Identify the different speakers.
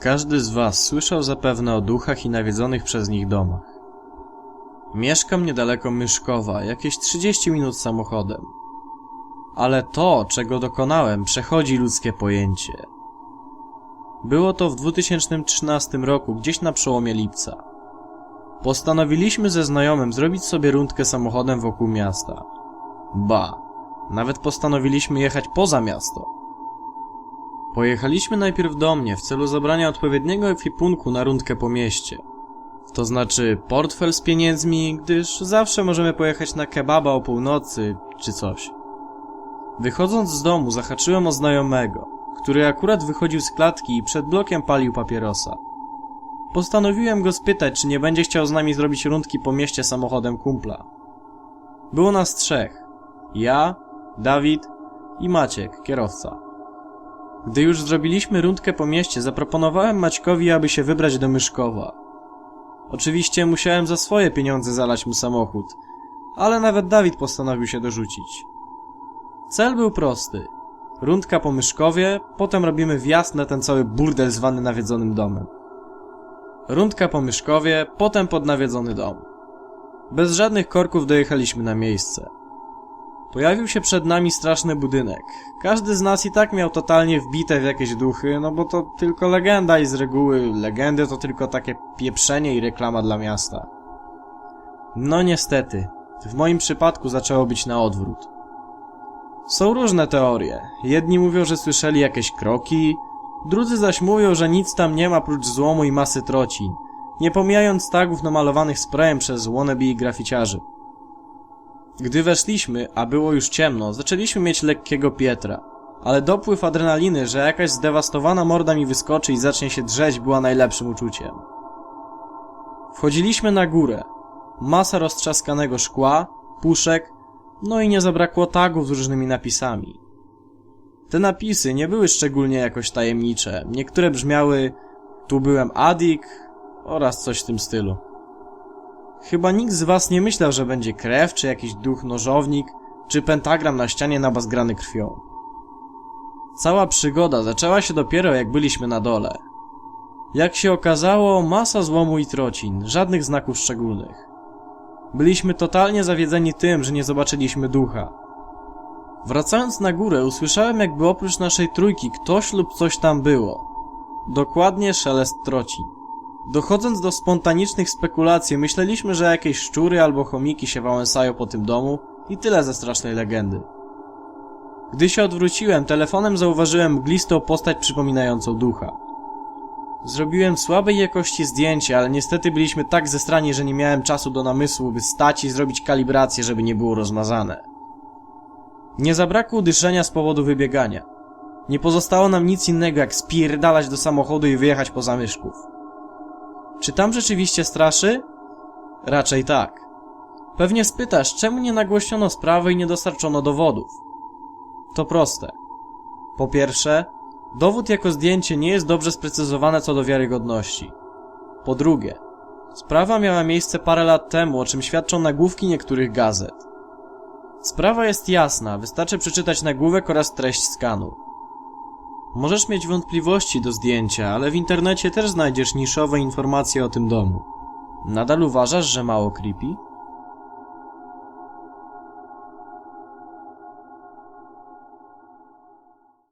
Speaker 1: Każdy z was słyszał zapewne o duchach i nawiedzonych przez nich domach. Mieszkam niedaleko Myszkowa, jakieś 30 minut samochodem. Ale to, czego dokonałem, przechodzi ludzkie pojęcie. Było to w 2013 roku, gdzieś na przełomie lipca. Postanowiliśmy ze znajomym zrobić sobie rundkę samochodem wokół miasta. Ba, nawet postanowiliśmy jechać poza miasto. Pojechaliśmy najpierw do mnie w celu zabrania odpowiedniego ekwipunku na rundkę po mieście. To znaczy portfel z pieniędzmi, gdyż zawsze możemy pojechać na kebaba o północy czy coś. Wychodząc z domu zahaczyłem o znajomego, który akurat wychodził z klatki i przed blokiem palił papierosa. Postanowiłem go spytać, czy nie będzie chciał z nami zrobić rundki po mieście samochodem kumpla. Było nas trzech. Ja, Dawid i Maciek, kierowca. Gdy już zrobiliśmy rundkę po mieście, zaproponowałem Maćkowi, aby się wybrać do Myszkowa. Oczywiście musiałem za swoje pieniądze zalać mu samochód, ale nawet Dawid postanowił się dorzucić. Cel był prosty. Rundka po Myszkowie, potem robimy wjazd na ten cały burdel zwany nawiedzonym domem. Rundka po Myszkowie, potem pod nawiedzony dom. Bez żadnych korków dojechaliśmy na miejsce. Pojawił się przed nami straszny budynek. Każdy z nas i tak miał totalnie wbite w jakieś duchy, no bo to tylko legenda i z reguły legendy to tylko takie pieprzenie i reklama dla miasta. No niestety, w moim przypadku zaczęło być na odwrót. Są różne teorie. Jedni mówią, że słyszeli jakieś kroki, drudzy zaś mówią, że nic tam nie ma prócz złomu i masy trocin, nie pomijając tagów namalowanych sprayem przez wannabe graficiarzy. Gdy weszliśmy, a było już ciemno, zaczęliśmy mieć lekkiego Pietra. Ale dopływ adrenaliny, że jakaś zdewastowana morda mi wyskoczy i zacznie się drzeć, była najlepszym uczuciem. Wchodziliśmy na górę. Masa roztrzaskanego szkła, puszek, no i nie zabrakło tagów z różnymi napisami. Te napisy nie były szczególnie jakoś tajemnicze. Niektóre brzmiały tu byłem Adik oraz coś w tym stylu. Chyba nikt z was nie myślał, że będzie krew, czy jakiś duch nożownik, czy pentagram na ścianie nabazgrany krwią. Cała przygoda zaczęła się dopiero jak byliśmy na dole. Jak się okazało, masa złomu i trocin, żadnych znaków szczególnych. Byliśmy totalnie zawiedzeni tym, że nie zobaczyliśmy ducha. Wracając na górę, usłyszałem jakby oprócz naszej trójki ktoś lub coś tam było. Dokładnie szelest trocin. Dochodząc do spontanicznych spekulacji, myśleliśmy, że jakieś szczury albo chomiki się wałęsają po tym domu i tyle ze strasznej legendy. Gdy się odwróciłem, telefonem zauważyłem mglistą postać przypominającą ducha. Zrobiłem słabej jakości zdjęcie, ale niestety byliśmy tak zestrani, że nie miałem czasu do namysłu, by stać i zrobić kalibrację, żeby nie było rozmazane. Nie zabrakło dyszenia z powodu wybiegania. Nie pozostało nam nic innego jak spierdalać do samochodu i wyjechać po zamyszków. Czy tam rzeczywiście straszy? Raczej tak. Pewnie spytasz, czemu nie nagłośniono sprawy i nie dostarczono dowodów? To proste. Po pierwsze, dowód jako zdjęcie nie jest dobrze sprecyzowane co do wiarygodności. Po drugie, sprawa miała miejsce parę lat temu, o czym świadczą nagłówki niektórych gazet. Sprawa jest jasna, wystarczy przeczytać nagłówek oraz treść skanu. Możesz mieć wątpliwości do zdjęcia, ale w internecie też znajdziesz niszowe informacje o tym domu. Nadal uważasz, że mało creepy?